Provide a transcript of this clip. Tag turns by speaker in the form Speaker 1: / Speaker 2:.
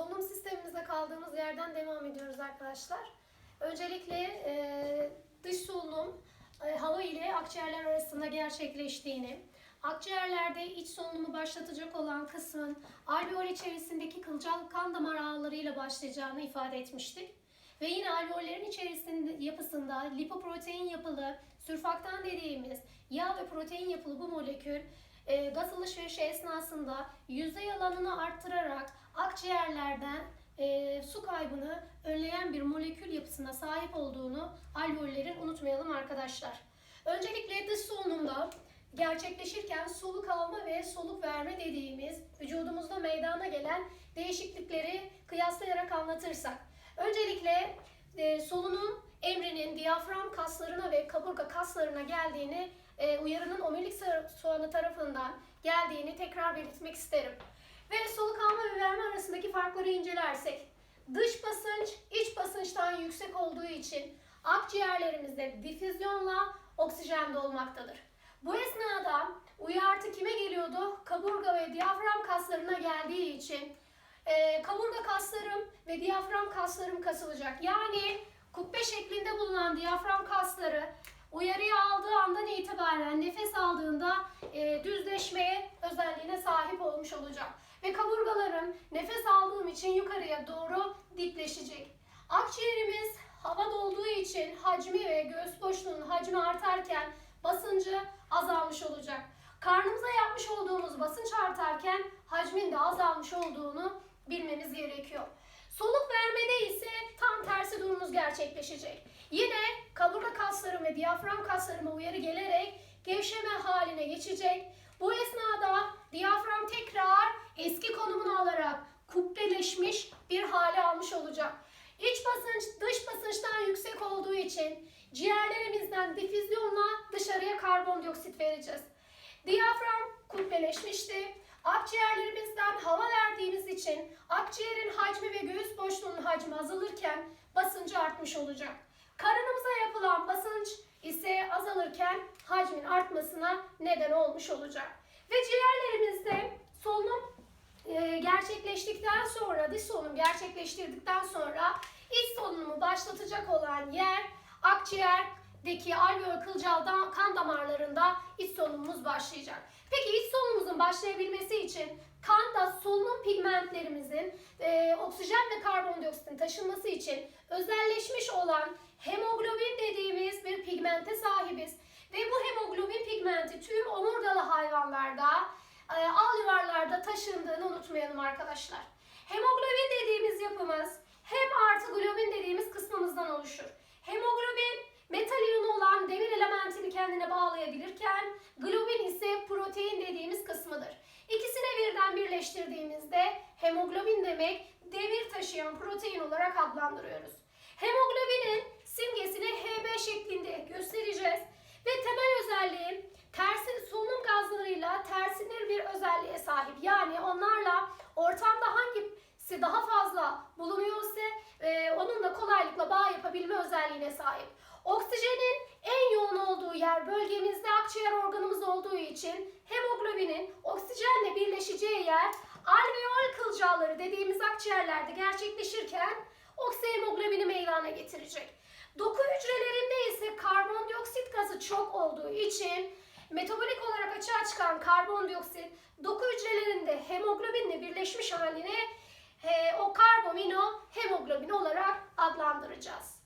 Speaker 1: Solunum sistemimizde kaldığımız yerden devam ediyoruz arkadaşlar. Öncelikle e, dış solunum e, hava ile akciğerler arasında gerçekleştiğini, akciğerlerde iç solunumu başlatacak olan kısmın alveol içerisindeki kılcal kan damar ağlarıyla başlayacağını ifade etmiştik. Ve yine alveollerin içerisinde yapısında lipoprotein yapılı, sürfaktan dediğimiz yağ ve protein yapılı bu molekül e, gaz alışverişi esnasında yüzey alanını arttırarak akciğerlerden e, su kaybını önleyen bir molekül yapısına sahip olduğunu alveollerin unutmayalım arkadaşlar. Öncelikle dış solunumda gerçekleşirken soluk alma ve soluk verme dediğimiz vücudumuzda meydana gelen değişiklikleri kıyaslayarak anlatırsak. Öncelikle e, solunum emrinin diyafram kaslarına ve kaburga kaslarına geldiğini, e, uyarının omurilik soğanı tarafından geldiğini tekrar belirtmek isterim. Ve soluk alma ve verme arasındaki farkları incelersek, dış basınç iç basınçtan yüksek olduğu için akciğerlerimizde difüzyonla oksijen dolmaktadır. Bu esnada uyartı kime geliyordu? Kaburga ve diyafram kaslarına geldiği için e, kaburga kaslarım ve diyafram kaslarım kasılacak. Yani kubbe şeklinde bulunan diyafram kasları uyarıyı aldığı andan itibaren nefes aldığında e, düzleşmeye özelliğine sahip olmuş olacak. Ve kaburgalarım nefes aldığım için yukarıya doğru dikleşecek. Akciğerimiz hava dolduğu için hacmi ve göğüs boşluğunun hacmi artarken basıncı azalmış olacak. Karnımıza yapmış olduğumuz basınç artarken hacmin de azalmış olduğunu bilmemiz gerekiyor. Soluk vermede ise tam tersi durumumuz gerçekleşecek. Yine kaburga kaslarım ve diyafram kaslarıma uyarı gelerek gevşeme haline geçecek. Bu esnada diyafram tekrar eski konumunu alarak kubbeleşmiş bir hale almış olacak. İç basınç dış basınçtan yüksek olduğu için ciğerlerimizden difüzyonla dışarıya karbondioksit vereceğiz. Diyafram kubbeleşmişti. Akciğerlerimizden hava verdiğimiz için akciğerin hacmi ve göğüs boşluğunun hacmi azalırken basıncı artmış olacak. Karınımıza yapılan basınç ise azalırken hacmin artmasına neden olmuş olacak. Ve ciğerlerimizde solunum e, gerçekleştikten sonra, dış solunum gerçekleştirdikten sonra iç solunumu başlatacak olan yer akciğerdeki alveol kılcal kan damarlarında iç solunumumuz başlayacak. Peki iç solunumumuzun başlayabilmesi için kanda solunum pigmentlerimizin e, oksijen ve karbondioksitin taşınması için özelleşmiş olan hemoglobin dediğimiz bir pigmente sahibiz. Ve bu hemoglobin pigmenti tüm omurgalı hayvanlarda, e, al yuvarlarda taşındığını unutmayalım arkadaşlar. Hemoglobin dediğimiz yapımız hem artı globin dediğimiz kısmımızdan oluşur. Hemoglobin metal iyonu olan demir elementini kendine bağlayabilirken globin ise protein dediğimiz kısmıdır. İkisini birden birleştirdiğimizde hemoglobin demek demir taşıyan protein olarak adlandırıyoruz. Hemoglobinin simgesini HB şeklinde göstereceğiz ve temel özelliği tersi solunum gazlarıyla tersinir bir özelliğe sahip. Yani onlarla ortamda hangisi daha fazla bulunuyorsa e, onunla kolaylıkla bağ yapabilme özelliğine sahip. Oksijenin en yoğun olduğu yer bölgemizde akciğer organımız olduğu için hemoglobinin oksijenle birleşeceği yer alveol kılcalları dediğimiz akciğerlerde gerçekleşirken oksihemoglobini meydana getirecek. Doku hücrelerinde ise karbondioksit gazı çok olduğu için metabolik olarak açığa çıkan karbondioksit doku hücrelerinde hemoglobinle birleşmiş haline e, o karbamino hemoglobin olarak adlandıracağız.